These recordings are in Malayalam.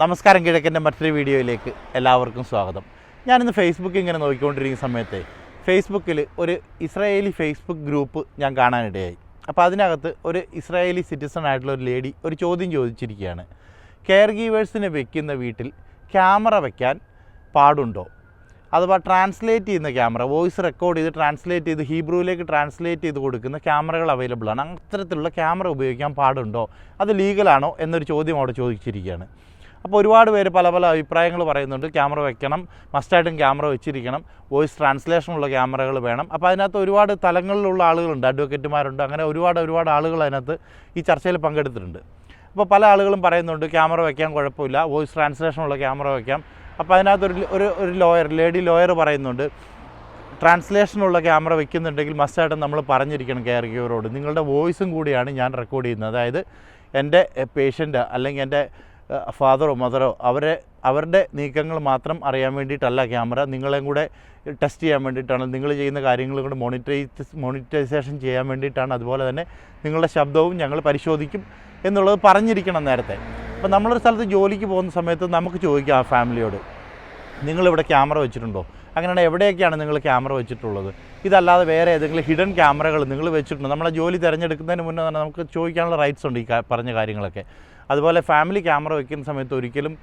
നമസ്കാരം കിഴക്കന്റെ മറ്റൊരു വീഡിയോയിലേക്ക് എല്ലാവർക്കും സ്വാഗതം. ഞാനിന്ന് ഫേസ്ബുക്ക് ഇങ്ങനെ നോക്കിക്കൊണ്ടിരിക്കുന്ന സമയത്ത് ഫേസ്ബുക്കിൽ ഒരു ഇസ്രായേലി ഫേസ്ബുക്ക് ഗ്രൂപ്പ് ഞാൻ കാണാനിടയായി. അപ്പോൾ അതിനകത്ത് ഒരു ഇസ്രായേലി സിറ്റിസൺ ആയിട്ടുള്ള ഒരു ലേഡി ഒരു ചോദ്യം ചോദിച്ചിരിക്കുകയാണ്. കെയർ ഗീവേഴ്സിനെ വെക്കുന്ന വീട്ടിൽ ക്യാമറ വയ്ക്കാൻ പാടുണ്ടോ? അഥവാ ട്രാൻസ്ലേറ്റ് ചെയ്യുന്ന ക്യാമറ വോയിസ് റെക്കോർഡ് ചെയ്ത് ട്രാൻസ്ലേറ്റ് ചെയ്ത് ഹീബ്രുവിലേക്ക് ട്രാൻസ്ലേറ്റ് ചെയ്ത് കൊടുക്കുന്ന ക്യാമറകൾ അവൈലബിൾ ആണ്. അത്തരത്തിലുള്ള ക്യാമറ ഉപയോഗിക്കാൻ പാടുണ്ടോ? അത് ലീഗലാണോ എന്നൊരു ചോദ്യം അവിടെ ചോദിച്ചിരിക്കുകയാണ്. അപ്പോൾ ഒരുപാട് പേര് പല പല അഭിപ്രായങ്ങൾ പറയുന്നുണ്ട്. ക്യാമറ വെക്കണം. മസ്റ്റായിട്ടും ക്യാമറ വെച്ചിരിക്കണം. വോയിസ് ട്രാൻസ്ലേഷനുള്ള ക്യാമറകൾ വേണം. അപ്പോൾ അതിനകത്ത് ഒരുപാട് തലങ്ങളിലുള്ള ആളുകളുണ്ട്. അഡ്വക്കേറ്റുമാരുണ്ട്. അങ്ങനെ ഒരുപാട് ഒരുപാട് ആളുകൾ അതിനകത്ത് ഈ ചർച്ചയിൽ പങ്കെടുത്തിട്ടുണ്ട്. അപ്പോൾ പല ആളുകളും പറയുന്നുണ്ട് ക്യാമറ വയ്ക്കാൻ കുഴപ്പമില്ല. വോയിസ് ട്രാൻസ്ലേഷനുള്ള ക്യാമറ വയ്ക്കാം അപ്പോൾ അതിനകത്ത് ഒരു ഒരു ലോയർ ലേഡി ലോയർ പറയുന്നുണ്ട് ട്രാൻസ്ലേഷനുള്ള ക്യാമറ വെക്കുന്നുണ്ടെങ്കിൽ മസ്റ്റായിട്ടും നമ്മൾ പറഞ്ഞിരിക്കണം കെയർ ഗീവറോട് നിങ്ങളുടെ വോയിസും കൂടിയാണ് ഞാൻ റെക്കോർഡ് ചെയ്യുന്നത്. അതായത് എന്റെ പേഷ്യന്റ് അല്ലെങ്കിൽ എന്റെ ഫാദറോ മദറോ അവരെ അവരുടെ നീക്കങ്ങൾ മാത്രം അറിയാൻ വേണ്ടിയിട്ടല്ല ക്യാമറ. നിങ്ങളെയും കൂടെ ടെസ്റ്റ് ചെയ്യാൻ വേണ്ടിയിട്ടാണ് നിങ്ങൾ ചെയ്യുന്ന കാര്യങ്ങളും കൂടെ മോണിറ്റൈസ് മോണിറ്റൈസേഷൻ ചെയ്യാൻ വേണ്ടിയിട്ടാണ്. അതുപോലെ തന്നെ നിങ്ങളുടെ ശബ്ദവും ഞങ്ങൾ പരിശോധിക്കും എന്നുള്ളത് പറഞ്ഞിരിക്കണം നേരത്തെ. അപ്പോൾ നമ്മളൊരു സ്ഥലത്ത് ജോലിക്ക് പോകുന്ന സമയത്ത് നമുക്ക് ചോദിക്കാം ആ ഫാമിലിയോട് നിങ്ങളിവിടെ ക്യാമറ വെച്ചിട്ടുണ്ടോ? അങ്ങനെയാണ് എവിടെയൊക്കെയാണ് നിങ്ങൾ ക്യാമറ വെച്ചിട്ടുള്ളത്? ഇതല്ലാതെ വേറെ ഏതെങ്കിലും ഹിഡൻ ക്യാമറകൾ നിങ്ങൾ വെച്ചിട്ടുണ്ടോ? നമ്മളെ ജോലി തിരഞ്ഞെടുക്കുന്നതിന് മുന്നേ തന്നെ നമുക്ക് ചോദിക്കാനുള്ള റൈറ്റ്സ് ഉണ്ട് ഈ പറഞ്ഞ കാര്യങ്ങളൊക്കെ. അതുപോലെ ഫാമിലി ക്യാമറ വയ്ക്കുന്ന സമയത്ത് ഒരിക്കലും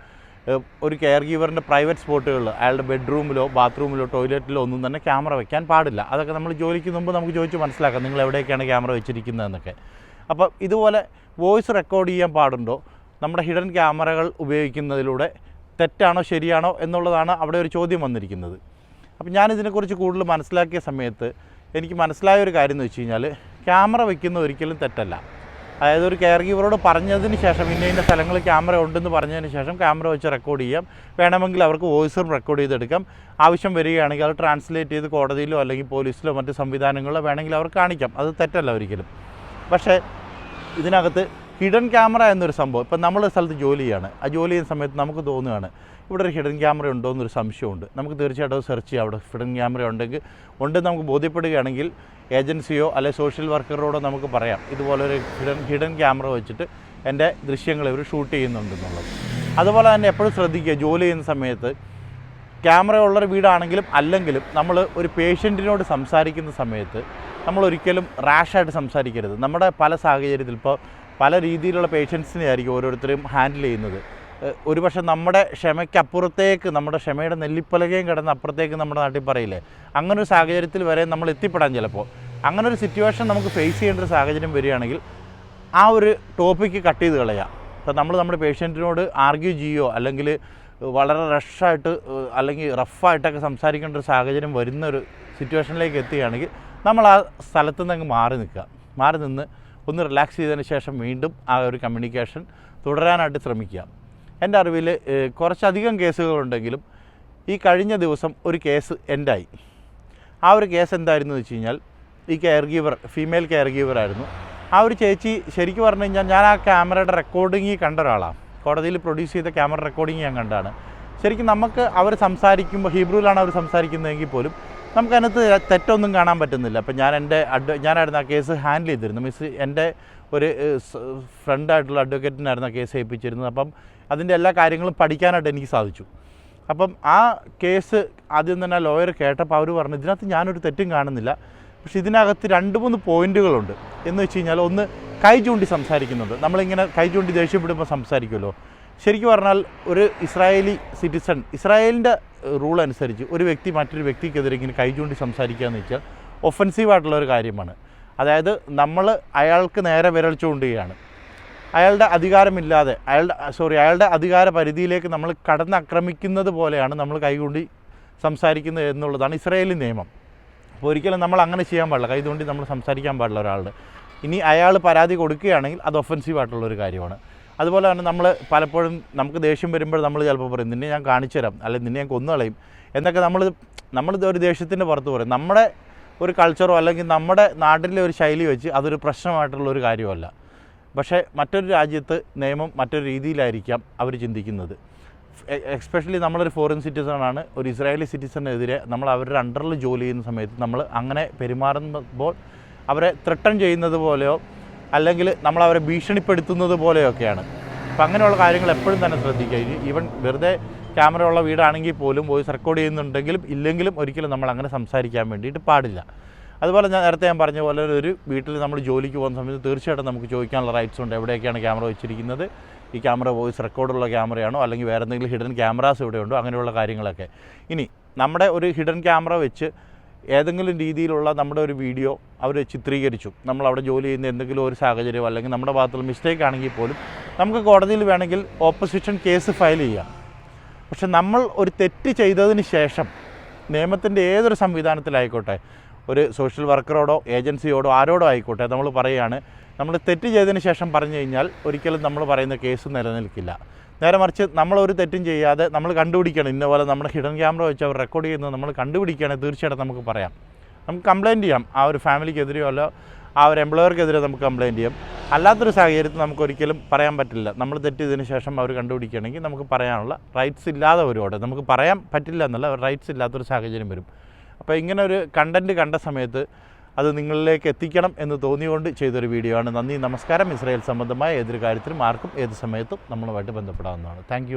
ഒരു കെയർ ഗീവറിന്റെ പ്രൈവറ്റ് സ്പോട്ടുകളിൽ അയാളുടെ ബെഡ്റൂമിലോ ബാത്റൂമിലോ ടോയ്ലറ്റിലോ ഒന്നും തന്നെ ക്യാമറ വെക്കാൻ പാടില്ല. അതൊക്കെ നമ്മൾ ജോലിക്ക് മുമ്പ് നമുക്ക് ചോദിച്ച് മനസ്സിലാക്കാം നിങ്ങൾ എവിടെയൊക്കെയാണ് ക്യാമറ വെച്ചിരിക്കുന്നതെന്നൊക്കെ. അപ്പോൾ ഇതുപോലെ വോയിസ് റെക്കോർഡ് ചെയ്യാൻ പാടുണ്ടോ? നമ്മുടെ ഹിഡൻ ക്യാമറകൾ ഉപയോഗിക്കുന്നതിലൂടെ തെറ്റാണോ ശരിയാണോ എന്നുള്ളതാണ് അവിടെ ഒരു ചോദ്യം വന്നിരിക്കുന്നത്. അപ്പം ഞാനിതിനെക്കുറിച്ച് കൂടുതൽ മനസ്സിലാക്കിയ സമയത്ത് എനിക്ക് മനസ്സിലായ ഒരു കാര്യം എന്ന് വെച്ച് കഴിഞ്ഞാൽ ക്യാമറ വയ്ക്കുന്ന ഒരിക്കലും തെറ്റല്ല. അതായത് ഒരു കെയർ ഗീവറോട് പറഞ്ഞതിന് ശേഷം ഇന്ന ഇന്ന സ്ഥലങ്ങളിൽ ക്യാമറ ഉണ്ടെന്ന് പറഞ്ഞതിന് ശേഷം ക്യാമറ വെച്ച് റെക്കോർഡ് ചെയ്യാം. വേണമെങ്കിൽ അവർക്ക് വോയിസും റെക്കോർഡ് ചെയ്തെടുക്കാം. ആവശ്യം വരികയാണെങ്കിൽ അത് ട്രാൻസ്ലേറ്റ് ചെയ്ത് കോടതിയിലോ അല്ലെങ്കിൽ പോലീസിലോ മറ്റ് സംവിധാനങ്ങളിലോ വേണമെങ്കിൽ അവർ കാണിക്കാം. അത് തെറ്റല്ല ഒരിക്കലും. പക്ഷേ ഇതിനകത്ത് ഹിഡൻ ക്യാമറ എന്നൊരു സംഭവം. ഇപ്പം നമ്മൾ സ്ഥലത്ത് ജോലി ആ ജോലി ചെയ്യുന്ന സമയത്ത് നമുക്ക് തോന്നുകയാണ് ഇവിടെ ഒരു ഹിഡൻ ക്യാമറ ഉണ്ടോ എന്നൊരു സംശയമുണ്ട്. നമുക്ക് തീർച്ചയായിട്ടും സെർച്ച് ചെയ്യാം. അവിടെ ഹിഡൻ ക്യാമറ ഉണ്ടെങ്കിൽ ഉണ്ടെന്ന് നമുക്ക് ബോധ്യപ്പെടുകയാണെങ്കിൽ ഏജൻസിയോ അല്ലെ സോഷ്യൽ വർക്കറോടോ നമുക്ക് പറയാം. ഇതുപോലൊരു ഹിഡൻ ഹിഡൻ ക്യാമറ വെച്ചിട്ട് എന്റെ ദൃശ്യങ്ങൾ ഇവർ ഷൂട്ട് ചെയ്യുന്നുണ്ടെന്നുള്ളത്. അതുപോലെ തന്നെ എപ്പോഴും ശ്രദ്ധിക്കുക ജോലി ചെയ്യുന്ന സമയത്ത് ക്യാമറ ഉള്ളൊരു വീടാണെങ്കിലും അല്ലെങ്കിലും നമ്മൾ ഒരു പേഷ്യന്റിനോട് സംസാരിക്കുന്ന സമയത്ത് നമ്മൾ ഒരിക്കലും റാഷായിട്ട് സംസാരിക്കരുത്. നമ്മുടെ പല സാഹചര്യത്തിൽ ഇപ്പോൾ പല രീതിയിലുള്ള പേഷ്യൻസിനെ ആയിരിക്കും ഓരോരുത്തരും ഹാൻഡിൽ ചെയ്യുന്നത്. ഒരുപക്ഷെ നമ്മുടെ ക്ഷമയ്ക്കപ്പുറത്തേക്ക് നമ്മുടെ ക്ഷമയുടെ നെല്ലിപ്പലകയും കിടന്ന് അപ്പുറത്തേക്ക് നമ്മുടെ നാട്ടിൽ പറയില്ലേ? അങ്ങനെ ഒരു സാഹചര്യത്തിൽ വരെ നമ്മൾ എത്തിപ്പെടാൻ ചിലപ്പോൾ. അങ്ങനെ ഒരു സിറ്റുവേഷൻ നമുക്ക് ഫേസ് ചെയ്യേണ്ട ഒരു സാഹചര്യം വരികയാണെങ്കിൽ ആ ഒരു ടോപ്പിക്ക് കട്ട് ചെയ്ത് കളയാം. അപ്പോൾ നമ്മൾ നമ്മുടെ പേഷ്യന്റിനോട് ആർഗ്യൂ ചെയ്യുകയോ അല്ലെങ്കിൽ വളരെ റഷായിട്ട് അല്ലെങ്കിൽ റഫായിട്ടൊക്കെ സംസാരിക്കേണ്ട ഒരു സാഹചര്യം വരുന്ന ഒരു സിറ്റുവേഷനിലേക്ക് എത്തുകയാണെങ്കിൽ നമ്മൾ ആ സ്ഥലത്ത് നിന്ന് അങ്ങ് മാറി നിൽക്കുക. മാറി നിന്ന് ഒന്ന് റിലാക്സ് ചെയ്തതിന് ശേഷം വീണ്ടും ആ ഒരു കമ്മ്യൂണിക്കേഷൻ തുടരാനായിട്ട് ശ്രമിക്കുക. എന്റെ അറിവിൽ കുറച്ചധികം കേസുകളുണ്ടെങ്കിലും ഈ കഴിഞ്ഞ ദിവസം ഒരു കേസ് എൻഡായി. ആ ഒരു കേസ് എന്തായിരുന്നു വെച്ച് കഴിഞ്ഞാൽ ഈ കെയർ ഗീവർ ഫീമെയിൽ കെയർ ഗീവറായിരുന്നു ആ ഒരു ചേച്ചി ശരിക്കും പറഞ്ഞു കഴിഞ്ഞാൽ ഞാൻ ആ ക്യാമറയുടെ റെക്കോർഡിങ് കണ്ട ഒരാളാണ്. കോടതിയിൽ പ്രൊഡ്യൂസ് ചെയ്ത ക്യാമറ റെക്കോർഡിങ് ഞാൻ കണ്ടാണ്. ശരിക്കും നമുക്ക് അവർ സംസാരിക്കുമ്പോൾ ഹീബ്രുവിലാണ് അവർ സംസാരിക്കുന്നതെങ്കിൽ പോലും നമുക്കതിനകത്ത് തെറ്റൊന്നും കാണാൻ പറ്റുന്നില്ല. അപ്പോൾ ഞാൻ എന്റെ അഡ്വ ഞാനായിരുന്നു ആ കേസ് ഹാൻഡിൽ ചെയ്തിരുന്നു മിസ് എന്റെ ഒരു ഫ്രണ്ടായിട്ടുള്ള അഡ്വക്കേറ്റിനായിരുന്നു കേസ് ഏൽപ്പിച്ചിരുന്നത്. അപ്പം അതിന്റെ എല്ലാ കാര്യങ്ങളും പഠിക്കാനായിട്ട് എനിക്ക് സാധിച്ചു. അപ്പം ആ കേസ് ആദ്യം തന്നെ ലോയർ കേട്ടപ്പോൾ അവർ പറഞ്ഞു ഇതിനകത്ത് ഞാനൊരു തെറ്റും കാണുന്നില്ല. പക്ഷെ ഇതിനകത്ത് രണ്ട് മൂന്ന് പോയിന്റുകളുണ്ട്. എന്ന് വെച്ച് കഴിഞ്ഞാൽ ഒന്ന് കൈ ചൂണ്ടി സംസാരിക്കുന്നുണ്ട് നമ്മളിങ്ങനെ കൈ ചൂണ്ടി ദേഷ്യപ്പെടുമ്പോൾ സംസാരിക്കുമല്ലോ. ശരിക്കും പറഞ്ഞാൽ ഒരു ഇസ്രായേലി സിറ്റിസൺ ഇസ്രായേലിന്റെ റൂൾ അനുസരിച്ച് ഒരു വ്യക്തി മറ്റൊരു വ്യക്തിക്കെതിരെ ഇങ്ങനെ കൈ ചൂണ്ടി സംസാരിക്കുക എന്ന് വെച്ചാൽ ഒഫൻസീവായിട്ടുള്ള ഒരു കാര്യമാണ്. അതായത് നമ്മൾ അയാൾക്ക് നേരെ വിരൽ ചൂണ്ടുകയാണ്. അയാളുടെ അധികാരമില്ലാതെ അയാളുടെ സോറി അയാളുടെ അധികാര പരിധിയിലേക്ക് നമ്മൾ കടന്നാക്രമിക്കുന്നത് പോലെയാണ് നമ്മൾ കൈകൊണ്ടി സംസാരിക്കുന്നത് എന്നുള്ളതാണ് ഇസ്രയേലി നിയമം. അപ്പോൾ ഒരിക്കലും നമ്മൾ അങ്ങനെ ചെയ്യാൻ പാടില്ല. കൈതുകൊണ്ട് നമ്മൾ സംസാരിക്കാൻ പാടില്ല ഒരാളുടെ. ഇനി അയാൾ പരാതി കൊടുക്കുകയാണെങ്കിൽ അത് ഒഫൻസീവ് ഒരു കാര്യമാണ്. അതുപോലെ തന്നെ നമ്മൾ പലപ്പോഴും നമുക്ക് ദേഷ്യം വരുമ്പോൾ നമ്മൾ ചിലപ്പോൾ പറയും നിന്നെ ഞാൻ കാണിച്ചു തരാം അല്ലെങ്കിൽ നിന്നെ ഞാൻ കൊന്നു കളയും എന്നൊക്കെ നമ്മൾ നമ്മൾ ഒരു ദേഷ്യത്തിന്റെ പുറത്ത് പറയും. നമ്മുടെ ഒരു കൾച്ചറോ അല്ലെങ്കിൽ നമ്മുടെ നാട്ടിലെ ഒരു ശൈലി വെച്ച് അതൊരു പ്രശ്നമായിട്ടുള്ള ഒരു കാര്യമല്ല. പക്ഷേ മറ്റൊരു രാജ്യത്ത് നിയമം മറ്റൊരു രീതിയിലായിരിക്കാം അവർ ചിന്തിക്കുന്നത്. എക്സ്പെഷ്യലി നമ്മളൊരു ഫോറിൻ സിറ്റിസണാണ് ഒരു ഇസ്രായേലി സിറ്റിസണെതിരെ നമ്മൾ അവരുടെ അണ്ടറിൽ ജോലി ചെയ്യുന്ന സമയത്ത് നമ്മൾ അങ്ങനെ പെരുമാറുമ്പോൾ അവരെ ത്രട്ടൺ ചെയ്യുന്നത് പോലെയോ അല്ലെങ്കിൽ നമ്മൾ അവരെ ഭീഷണിപ്പെടുത്തുന്നത് പോലെയൊക്കെയാണ്. അപ്പം അങ്ങനെയുള്ള കാര്യങ്ങൾ എപ്പോഴും തന്നെ ശ്രദ്ധിക്കുക. ഈവൻ വെറുതെ ക്യാമറ ഉള്ള വീടാണെങ്കിൽ പോലും വോയിസ് റെക്കോർഡ് ചെയ്യുന്നുണ്ടെങ്കിലും ഇല്ലെങ്കിലും ഒരിക്കലും നമ്മൾ അങ്ങനെ സംസാരിക്കാൻ വേണ്ടിയിട്ട് പാടില്ല. അതുപോലെ ഞാൻ നേരത്തെ ഞാൻ പറഞ്ഞ പോലെ ഒരു വീട്ടിൽ നമ്മൾ ജോലിക്ക് പോകുന്ന സമയത്ത് തീർച്ചയായിട്ടും നമുക്ക് ചോദിക്കാനുള്ള റൈറ്റ്സ് ഉണ്ട്. എവിടെയൊക്കെയാണ് ക്യാമറ വെച്ചിരിക്കുന്നത്? ഈ ക്യാമറ വോയിസ് റെക്കോർഡുള്ള ക്യാമറയാണോ? അല്ലെങ്കിൽ വേറെ എന്തെങ്കിലും ഹിഡൻ ക്യാമറാസ് ഇവിടെ ഉണ്ടോ അങ്ങനെയുള്ള കാര്യങ്ങളൊക്കെ. ഇനി നമ്മുടെ ഒരു ഹിഡൻ ക്യാമറ വെച്ച് ഏതെങ്കിലും രീതിയിലുള്ള നമ്മുടെ ഒരു വീഡിയോ അവർ ചിത്രീകരിച്ചു. നമ്മൾ അവിടെ ജോലി ചെയ്യുന്ന എന്തെങ്കിലും ഒരു സാഹചര്യം അല്ലെങ്കിൽ നമ്മുടെ ഭാഗത്തുള്ള മിസ്റ്റേക്ക് ആണെങ്കിൽ പോലും നമുക്ക് കോടതിയിൽ വേണമെങ്കിൽ ഓപ്പോസിഷൻ കേസ് ഫയൽ ചെയ്യാം. പക്ഷെ നമ്മൾ ഒരു തെറ്റ് ചെയ്തതിന് ശേഷം നിയമത്തിന്റെ ഏതൊരു സംവിധാനത്തിലായിക്കോട്ടെ ഒരു സോഷ്യൽ വർക്കറോടോ ഏജൻസിയോടോ ആരോടോ ആയിക്കോട്ടെ നമ്മൾ പറയുകയാണ്. നമ്മൾ തെറ്റ് ചെയ്തതിന് ശേഷം പറഞ്ഞു കഴിഞ്ഞാൽ ഒരിക്കലും നമ്മൾ പറയുന്ന കേസ് നിലനിൽക്കില്ല. നേരെ മറിച്ച് നമ്മളൊരു തെറ്റും ചെയ്യാതെ നമ്മൾ കണ്ടുപിടിക്കണം. ഇന്ന പോലെ നമ്മുടെ ഹിഡൻ ക്യാമറ വെച്ച് അവർ റെക്കോർഡ് ചെയ്യുന്നത് നമ്മൾ കണ്ടുപിടിക്കുകയാണെങ്കിൽ തീർച്ചയായിട്ടും നമുക്ക് പറയാം. നമുക്ക് കംപ്ലയിന്റ് ചെയ്യാം. ആ ഒരു ഫാമിലിക്കെതിരെയോ അല്ല ആ ഒരു എംപ്ലോയർക്കെതിരെ നമുക്ക് കംപ്ലയിന്റ് ചെയ്യാം. അല്ലാത്തൊരു സാഹചര്യത്തിൽ നമുക്ക് ഒരിക്കലും പറയാൻ പറ്റില്ല. നമ്മൾ തെറ്റ് ചെയ്തതിന് ശേഷം അവർ കണ്ടുപിടിക്കുകയാണെങ്കിൽ നമുക്ക് പറയാനുള്ള റൈറ്റ്സ് ഇല്ലാതെ ഒരുപാട് നമുക്ക് പറയാൻ പറ്റില്ല എന്നല്ല റൈറ്റ്സ് ഇല്ലാത്തൊരു സാഹചര്യം വരും. അപ്പോൾ ഇങ്ങനെ ഒരു കണ്ടന്റ് കണ്ട സമയത്ത് അത് നിങ്ങളിലേക്ക് എത്തിക്കണം എന്ന് തോന്നിയുകൊണ്ട് ചെയ്തൊരു വീഡിയോ ആണ്. നന്ദി നമസ്കാരം. ഇസ്രായേൽ സംബന്ധമായ ഏതൊരു കാര്യത്തിലും ആർക്കും ഏത് സമയത്തും നമ്മളുമായിട്ട് ബന്ധപ്പെടാവുന്നതാണ്. താങ്ക്